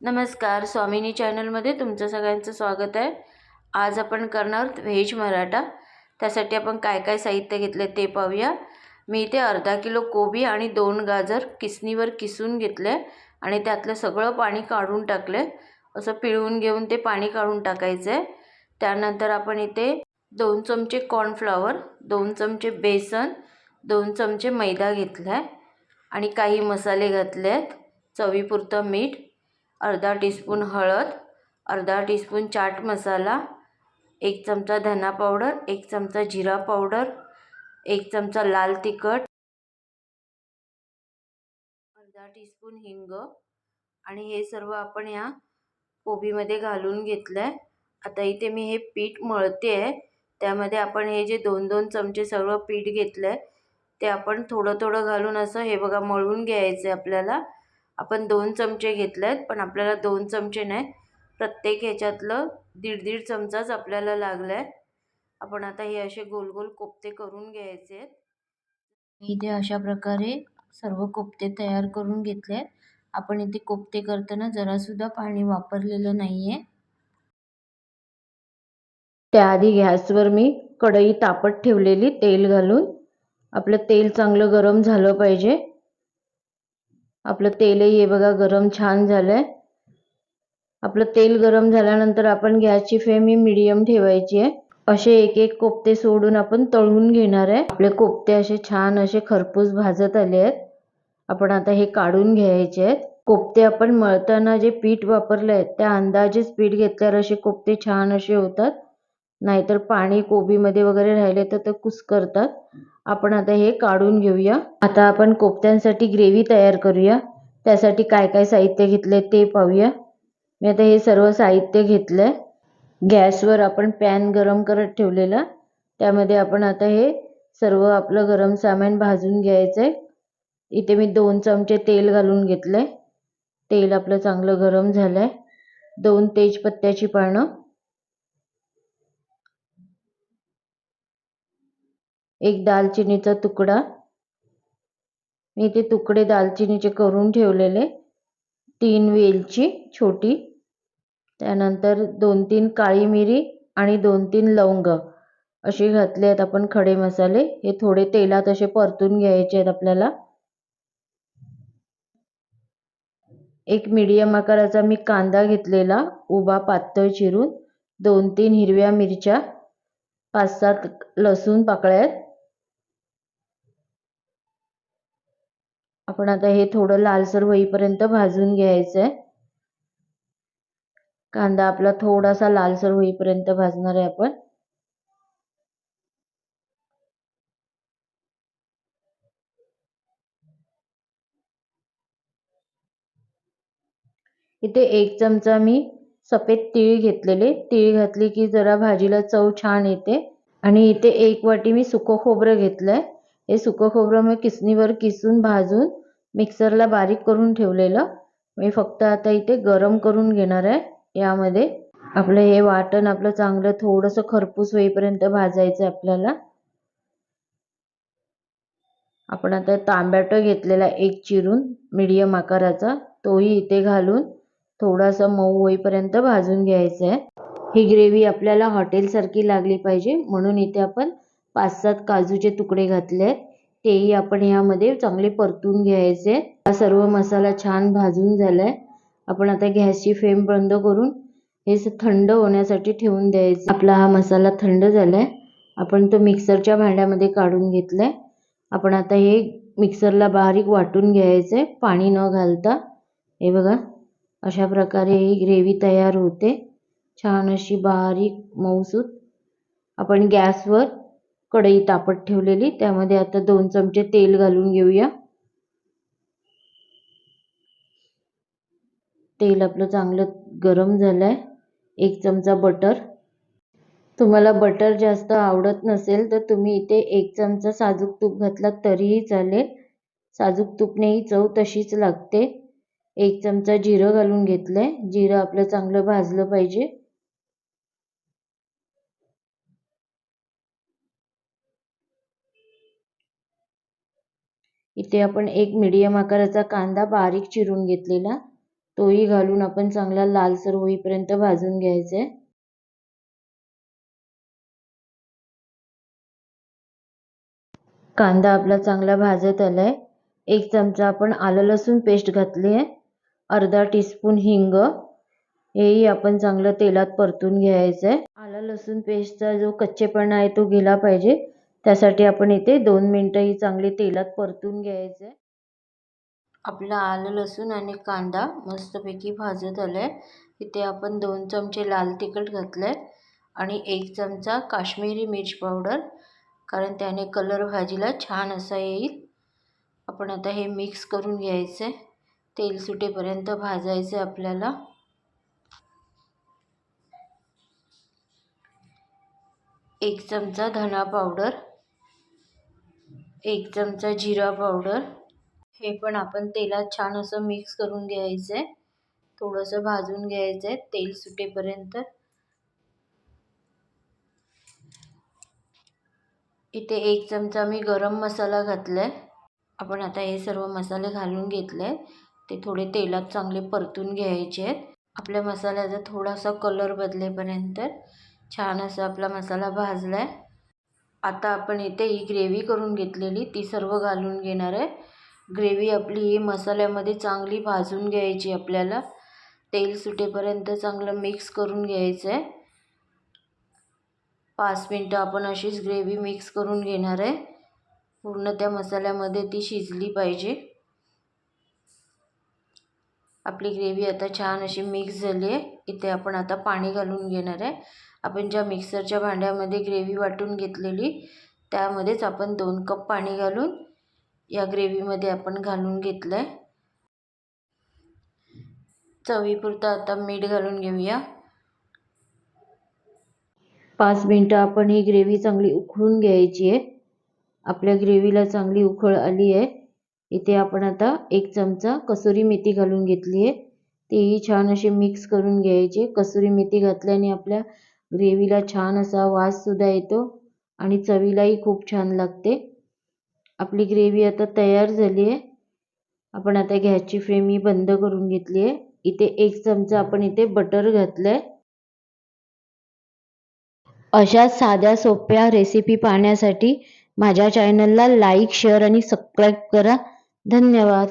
नमस्कार स्वामिनी चॅनलमध्ये तुमचं सगळ्यांचं स्वागत आहे. आज आपण करणार व्हेज मराठा. त्यासाठी आपण काय काय साहित्य घेतलं ते पाहूया. मी इथे अर्धा किलो कोबी आणि दोन गाजर किसणीवर किसून घेतले आणि त्यातलं सगळं पाणी काढून टाकले. असं पिळून घेऊन ते पाणी काढून टाकायचं. आहे त्यानंतर आपण इथे दोन चमचे कॉर्नफ्लॉवर दोन चमचे बेसन दोन चमचे मैदा घेतला आहे आणि काही मसाले घातले आहेत चवीपुरतं मीठ अर्धा टीस्पून हळद अर्धा टीस्पून चाट मसाला एक चमचा धना पावडर एक चमचा जिरा पावडर एक चमचा लाल तिखट अर्धा टीस्पून हिंग आणि हे सर्व आपण या कोबीमध्ये घालून घेतलं आहे आता इथे मी हे पीठ मळते आहे त्यामध्ये आपण हे जे दोन दोन चमचे सर्व पीठ घेतलं आहे ते आपण थोडं थोडं घालून असं हे बघा मळून घ्यायचं आहे आपल्याला. आपण दोन चमचे घेतले आहेत पण आपल्याला दोन चमचे नाही. प्रत्येक ह्याच्यातलं दीड दीड चमचाच आपल्याला लागला आहे आपण आता हे असे गोल गोल कोफ्ते करून घ्यायचे आहेत इथे अशा प्रकारे सर्व कोफ्ते तयार करून घेतले आहेत आपण इथे कोफ्ते करताना जरासुद्धा पाणी वापरलेलं नाही आहे त्याआधी गॅसवर मी कढई तापत ठेवलेली तेल घालून. आपलं तेल चांगलं गरम झालं पाहिजे. आपलं तेलही हे बघा गरम छान झालंय. आपलं तेल गरम झाल्यानंतर आपण गॅसची फ्लेम ही मिडियम ठेवायची आहे. असे एक एक कोफ्ते सोडून आपण तळून घेणार आहे. आपले कोफ्ते असे छान असे खरपूस भाजत आले आहेत. आपण आता हे काढून घ्यायचे आहेत. कोफ्ते आपण मळताना जे पीठ वापरले आहेत त्या अंदाजेच पीठ घेतल्यावर असे कोफ्ते छान असे होतात. नाहीतर पाणी कोबीमध्ये वगैरे राहिले तर ते कुस्करतात. आपण आता हे काढून घेऊया. आता आपण कोफ्त्यांसाठी ग्रेव्ही तयार करूया. त्यासाठी काय काय साहित्य घेतले ते पाहूया. मी आता हे सर्व साहित्य घेतलंय. गॅसवर आपण पॅन गरम करत ठेवलेला. त्यामध्ये आपण आता हे सर्व आपलं गरम सामान भाजून घ्यायचंय. इथे मी दोन चमचे तेल घालून घेतलंय. तेल आपलं चांगलं गरम झालंय. दोन तेजपत्त्याची पानं. एक दालचिनीचा तुकडा. मी ते तुकडे दालचिनीचे करून ठेवलेले. तीन वेलची छोटी. त्यानंतर दोन तीन काळी मिरी आणि दोन तीन लवंग असे घातले आहेत आपण खडे मसाले. हे थोडे तेलात असे परतून घ्यायचे आहेत आपल्याला. एक मीडियम आकाराचा मी कांदा घेतलेला उभा पातळ चिरून. दोन तीन हिरव्या मिरच्या पाच सात लसूण पाकळ्या आहेत. आपण आता हे थोडं लालसर होईपर्यंत भाजून घ्यायचं आहे कांदा आपला थोडासा लालसर होईपर्यंत भाजणार आहे आपण. इथे एक चमचा मी सफेद तीळ घेतलेले. तीळ घातली की जरा भाजीला चव छान येते. आणि इथे एक वाटी मी सुकं खोबरं घेतलंय. हे सुकं खोबरं मी किसणीवर किसून भाजून मिक्सरला बारीक करून ठेवलेलं. मी फक्त आता इथे गरम करून घेणार आहे यामध्ये. आपलं हे वाटण आपलं चांगलं थोडंसं खरपूस होईपर्यंत भाजायचं आहे आपल्याला. आपण आता तांबॅटो घेतलेला एक चिरून मीडियम आकाराचा तोही इथे घालून थोडासा मऊ होईपर्यंत भाजून घ्यायचं आहे. ही ग्रेव्ही आपल्याला हॉटेलसारखी लागली पाहिजे म्हणून इथे आपण पाच सात काजूचे तुकडे घातले. तेही आपण यामध्ये चांगले परतून घ्यायचे. हा सर्व मसाला छान भाजून झालाय. आपण आता गॅसची फ्लेम बंद करून हे थंड होण्यासाठी ठेवून द्यायचं. आपला हा मसाला थंड झालाय. आपण तो मिक्सरच्या भांड्यामध्ये काढून घेतलाय. आपण आता हे मिक्सरला बारीक वाटून घ्यायचंय पाणी न घालता. हे बघा अशा प्रकारे ही ग्रेव्ही तयार होते. छान अशी बारीक मऊसूत. आपण गॅसवर कढई तापत ठेवलेली. त्यामध्ये आता दोन चमचे तेल घालून घेऊया. तेल आपलं चांगलं गरम झालंय. एक चमचा बटर. तुम्हाला बटर जास्त आवडत नसेल तर तुम्ही इथे एक चमचा साजूक तूप घातला तरीही चालेल. साजूक तूपनेही चव तशीच लागते. एक चमचा जिरं घालून घेतलंय. जिरं आपलं चांगलं भाजलं पाहिजे. इथे आपण एक मीडियम आकाराचा कांदा बारीक चिरून घेतलेला. तोही घालून आपण चांगला लालसर होईपर्यंत भाजून घ्यायचा आहे कांदा आपला चांगला भाजत आलाय. एक चमचा आपण आलं लसूण पेस्ट घातली आहे अर्धा टीस्पून हिंग. हेही आपण चांगलं तेलात परतून घ्यायचं आहे आलं लसूण पेस्टचा जो कच्चेपणा आहे तो गेला पाहिजे. त्यासाठी आपण इथे दोन मिनटं ही चांगली तेलात परतून घ्यायचं. आहे आपला आलं लसूण आणि कांदा मस्तपैकी भाजत आलाय. इथे आपण दोन चमचे लाल तिखट घातलंय आणि एक चमचा काश्मीरी मिर्च पावडर कारण त्याने कलर भाजीला छान असा येईल. आपण आता हे मिक्स करून घ्यायचं. आहे तेल सुटेपर्यंत भाजायचं आहे आपल्याला. एक चमचा धना पावडर. एक चमचा जिरा पावडर हे पण आपण तेलात छान असं मिक्स करून घ्यायचं आहे थोडंसं भाजून घ्यायचं आहे तेल सुटेपर्यंत. इथे एक चमचा मी गरम मसाला घातला आहे आपण आता हे सर्व मसाले घालून घेतले. ते थोडे तेलात चांगले परतून घ्यायचे आहेत. आपल्या मसाल्याचा थोडासा कलर बदलेपर्यंत छान असा आपला मसाला भाजला आहे आता आपण इथे ही ग्रेव्ही करून घेतलेली ती सर्व घालून घेणार आहे. ग्रेव्ही आपली ही मसाल्यामध्ये चांगली भाजून घ्यायची आपल्याला. तेल सुटेपर्यंत चांगलं मिक्स करून घ्यायचं आहे. पाच मिनटं आपण अशीच ग्रेव्ही मिक्स करून घेणार आहे. पूर्ण त्या मसाल्यामध्ये ती शिजली पाहिजे. आपली ग्रेव्ही आता छान अशी मिक्स झाली आहे. इथे आपण आता पाणी घालून घेणार आहे. आपण ज्या मिक्सरच्या भांड्यामध्ये ग्रेव्ही वाटून घेतलेली त्यामध्येच आपण दोन कप पाणी घालून या ग्रेव्हीमध्ये आपण घालून घेतलं आहे चवीपुरतं आता मीठ घालून घेऊया. पाच मिनटं आपण ही ग्रेव्ही चांगली उकळून घ्यायची आहे. आपल्या ग्रेव्हीला चांगली उकळ आली आहे. इथे आपण आता एक चमचा कसुरी मेथी घालून घेतली आहे. तीही छान अशी मिक्स करून घ्यायचे कसुरी मेथी घातल्याने आपल्या ग्रेव्हीला छान असा वाससुद्धा येतो आणि चवीलाही खूप छान लागते. आपली ग्रेव्ही आता तयार झाली आहे. आपण आता गॅसची फ्लेम ही बंद करून घेतली आहे. इथे एक चमचा आपण इथे बटर घातलं आहे अशा साध्या सोप्या रेसिपी पाहण्यासाठी माझ्या चॅनलला लाईक शेअर आणि सबस्क्राईब करा. धन्यवाद.